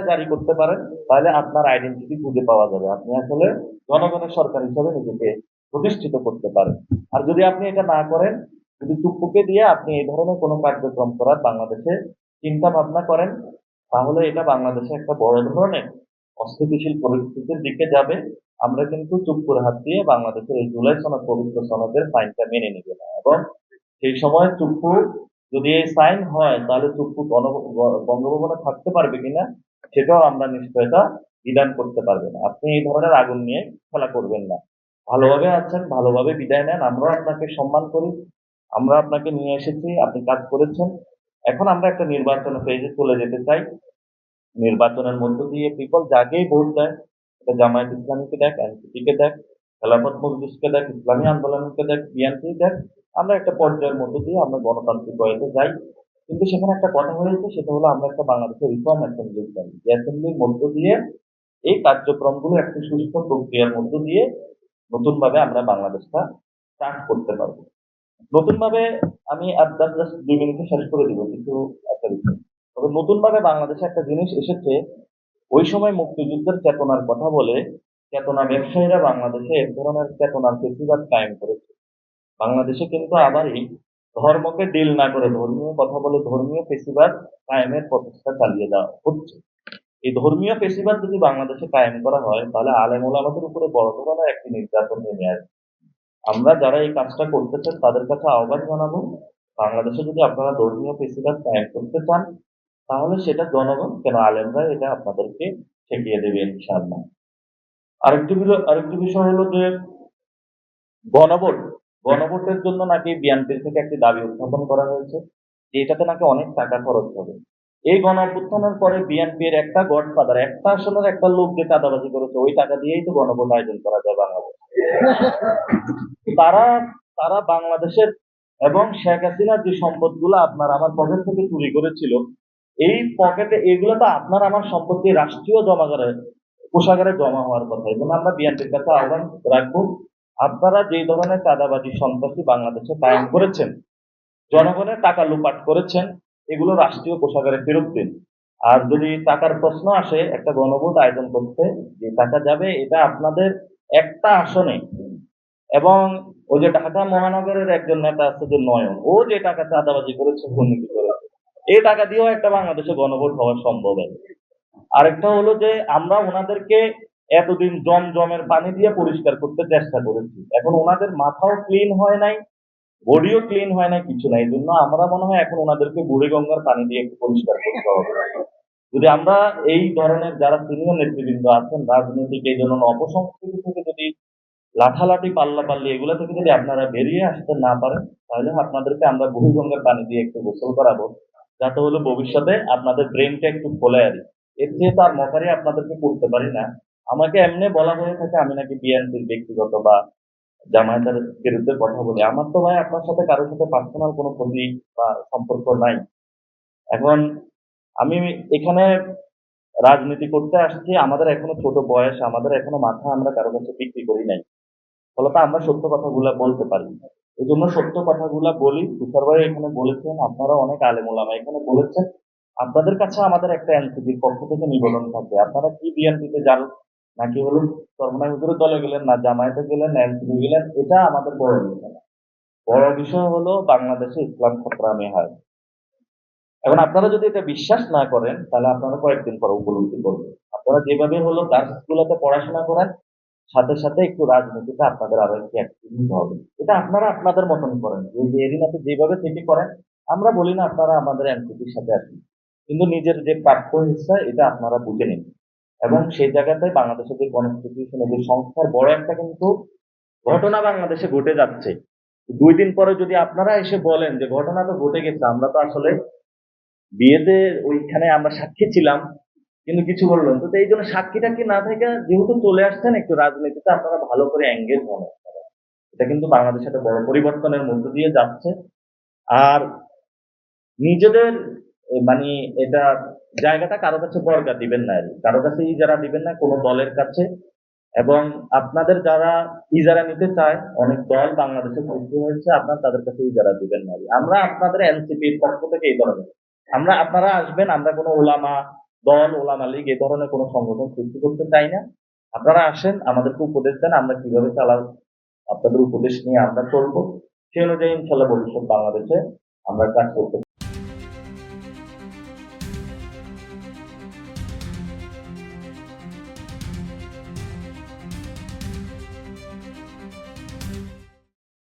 জারি করতে পারেন, তাহলে আপনার আইডেন্টিটি খুঁজে পাওয়া যাবে। আপনি আসলে জনগণের সরকার হিসাবে নিজেকে প্রতিষ্ঠিত করতে পারেন। আর যদি আপনি এটা না করেন, যদি চুপ্পুকে দিয়ে আপনি এই ধরনের কোনো কার্যক্রম করার বাংলাদেশে চিন্তা ভাবনা করেন, তাহলে এটা বাংলাদেশে একটা বড় ধরনের অস্থিতিশীল পরিস্থিতির দিকে যাবে। আমরা কিন্তু চুপ্পুর হাত দিয়ে বাংলাদেশের এই জুলাই সনদ, পবিত্র সনদের ফাইনটা মেনে নিব না। এবং সেই সময় চুপ্পু যদি এই সাইন হয়, তাহলে চুপ্পু বঙ্গভবনে থাকতে পারবে কিনা সেটাও আমরা নিশ্চয়তা বিধান করতে পারবে না। আপনি এই ধরনের আগুন নিয়ে খেলা করবেন না। ভালোভাবে আছেন, ভালোভাবে বিদায় নেন। আমরাও আপনাকে সম্মান করি। আমরা আপনাকে নিয়ে এসেছি, আপনি কাজ করেছেন। এখন আমরা একটা নির্বাচন ফেজে চলে যেতে চাই। নির্বাচনের মধ্য দিয়ে পিপল যাকেই ভোট দেয় এটা জামায়াত ইসলামীকে দেখ, এনসিপিকে দেখ, খেলাফত মজলিসকে দেখ, ইসলামী আন্দোলনকে দেখ বিএনপি দেখ, আমরা একটা পর্যায়ের মধ্য দিয়ে আমরা গণতান্ত্রিক ওয়েতে যাই। কিন্তু সেখানে একটা কথা হয়েছে, সেটা হলো আমরা একটা বাংলাদেশের রিফর্ম অ্যাসেম্বলি চাই যে অ্যাসেম্বলির মধ্য দিয়ে এই কার্যক্রমগুলো একটি সুস্থ প্রক্রিয়ার মধ্য দিয়ে নতুন ভাবে আমরা বাংলাদেশটা স্টার্ট করতে পারব। নতুন ভাবে আমি আপনার জাস্ট দুই মিনিটে শেষ করে দিব, কিছু একটা বিষয়। তবে নতুন ভাবে বাংলাদেশে একটা জিনিস এসেছে, ওই সময় মুক্তিযুদ্ধের চেতনার কথা বলে চেতনা ব্যবসায়ীরা বাংলাদেশে এক ধরনের চেতনার ফেসিবাদ কায়েম করেছে। বাংলাদেশে কিন্তু আবারই ধর্মকে ডিল না করে ধর্মীয় কথা বলে ধর্মীয় ফেসিবাদ কায়েমের প্রচেষ্টা চালিয়ে দেওয়া হচ্ছে। এই ধর্মীয় ফেসিবাদ যদি বাংলাদেশে কায়েম করা হয়, তাহলে আলেম ওলামাদের উপরে বড় ধরনের একটি নির্যাতন নেমে আসবে। আমরা যারা এই কাজটা করতে করতেছেন, তাদের কাছে আহ্বান জানাব, বাংলাদেশে যদি আপনারা ধর্মীয় ফেসিবাদ কায়েম করতে চান, তাহলে সেটা জনগণ, কেন আলেমরা এটা আপনাদেরকে ঠেকিয়ে দেবে ইনশাআল্লাহ। আরেকটি আরেকটি বিষয় হলো যে গণভোট গণভোটের জন্য নাকি বিএনপির থেকে একটি দাবি উত্থাপন করা হয়েছে, যে এটাতে নাকি অনেক টাকা খরচ হবে। এই গণ অভ্যুত্থানের পরে বিএনপির একটা গডফাদার, একটা আসনের একটা লোক যে চাঁদাবাজি করেছে, ওই টাকা দিয়েই তো গণভোট আয়োজন করা যায় বাংলাদেশ তারা তারা বাংলাদেশের এবং শেখ হাসিনার যে সম্পদ সম্পদগুলো আপনার আমার পকেট থেকে চুরি করেছিল, এই পকেটে এগুলো তো আপনার আমার সম্পত্তি রাষ্ট্রীয় জমাগারে কোষাগারে জমা হওয়ার কথা। এবং আমরা বিএনপির কাছে আহ্বান রাখব আপনারা যে ধরনের চাঁদাবাজি সন্ত্রাসী বাংলাদেশে কায়েম করেছেন, জনগণের টাকা লুপাট করেছেন, এগুলো রাষ্ট্রীয় কোষাগারে ফেরত দিন। আর যদি টাকার প্রশ্ন আসে, একটা গণভোট আয়োজন করতে, যে টাকা যাবে, এটা আপনাদের একটা আসনে। এবং ওই যে ঢাকা মহানগরের একজন নেতা আছে যে নয়ন, ও যে টাকা চাঁদাবাজি করেছে দুর্নীতি করেছে এই টাকা দিয়েও একটা বাংলাদেশে গণভোট হওয়া সম্ভব আরেকটা হলো যে আমরা ওনাদেরকে এতদিন জম জমের পানি দিয়ে পরিষ্কার করতে চেষ্টা করেছি। এখন ওনাদের মাথাও ক্লিন হয় নাই বডিও ক্লিন হয় না কিছু নাই। জন্য আমরা মনে হয় এখন ওনাদেরকে বুড়ি গঙ্গার পানি দিয়ে একটু পরিষ্কার করতে হবে। যদি আমরা এই ধরনের যারা সিনিয়র নেতৃবৃন্দ আছেন, রাজনৈতিক এই ধরনের অপসংস্কৃতি থেকে যদি লাঠালাঠি পাল্লা পাল্লি এগুলো থেকে যদি আপনারা বেরিয়ে আসতে না পারেন, তাহলে আপনাদেরকে আমরা বুড়ি গঙ্গার পানি দিয়ে একটু গোসল করাবো, যাতে হলো ভবিষ্যতে আপনাদের ব্রেনটা একটু খোলে আর। এর চেয়ে তার মশারি আপনাদেরকে করতে পারি না। আমাকে এমনি বলা হয়ে থাকে, আমি নাকি বিএনপির ব্যক্তিগত বা জামায়াতের বিরুদ্ধে কথা বলি। আমার তো ভাই আপনার সাথে কারোর সাথে পার্সোনাল কোনো ক্ষতি বা সম্পর্ক নাই। এখন আমি এখানে রাজনীতি করতে আসছি, আমাদের এখনও ছোট বয়স, আমাদের এখনও মাথা আমরা কারও কাছে বিক্রি করি নাই। ফলত আমরা সত্য কথাগুলা বলতে পারি এই জন্য সত্য কথাগুলা বলি। তুষার ভাই এখানে বলেছেন, আপনারা অনেক আলেমুলামা এখানে বলেছেন। আপনাদের কাছে আমাদের একটা এনসিপির পক্ষ থেকে নিবেদন থাকে আপনারা কি বিএনপিতে যান নাকি হলো সর্বনাই হুজুরের দলে গেলেন না, জামায়াতে গেলেন, এনসিপি গেলেন, এটা আমাদের বড় বিষয় না। বড় বিষয় হলো বাংলাদেশে ইসলাম খতরামে হয়। এখন আপনারা যদি এটা বিশ্বাস না করেন, তাহলে আপনারা কয়েকদিন পর উপলব্ধি করবেন। আপনারা যেভাবে হলো ক্লাসগুলোতে পড়াশোনা করেন, সাথে সাথে একটু রাজনীতিতে আপনাদের আরও একটু অ্যাক্টিভ হতে হবে এটা আপনারা আপনাদের মতন করেন। যে যে এরিনাতে যেভাবে থেকে করেন, আমরা বলি না আপনারা আমাদের এনসিপির সাথে আসেন কিন্তু নিজের যে প্রাপ্য হিসা এটা আপনারা বুঝে নিন। এবং সেই জায়গাতে বাংলাদেশের যে কনস্টিটিউশনের যে সংস্থার বড় একটা কিন্তু ঘটনা বাংলাদেশে ঘটে যাচ্ছে। দুই দিন পরে যদি আপনারা এসে বলেন যে ঘটনা তো ঘটে গেছে, আমরা তো আসলে বিয়েতে ওইখানে আমরা সাক্ষী ছিলাম, কিন্তু কিছু বললেন। তো এই জন্য সাক্ষী টাক্ষী না থেকে যেহেতু চলে আসছেন একটু রাজনীতিতে, আপনারা ভালো করে এঙ্গেজ হন এটা কিন্তু বাংলাদেশে একটা বড় পরিবর্তনের মধ্য দিয়ে যাচ্ছে। আর নিজেদের মানে এটা জায়গাটা কারও কাছে বর্গা দিবেন না আর। কারও কাছে ইজারা দিবেন না, কোনো দলের কাছে এবং আপনাদের যারা ইজারা নিতে চায়, অনেক দল বাংলাদেশে সৃষ্টি হয়েছে, আপনার তাদের কাছে ইজারা দিবেন না। আমরা আপনাদের এনসিপির পক্ষ থেকে এই ধরনের আমরা, আপনারা আসবেন, আমরা কোনো ওলামা দল, ওলামা লীগ এ ধরনের কোনো সংগঠন সৃষ্টি করতে চাই না আপনারা আসেন, আমাদেরকে উপদেশ দেন, আমরা কীভাবে চালাব, আপনাদের উপদেশ নিয়ে আমরা চলবো সেই অনুযায়ী ইনশাল্লাহ ভবিষ্যৎ বাংলাদেশে আমরা কাজ করতে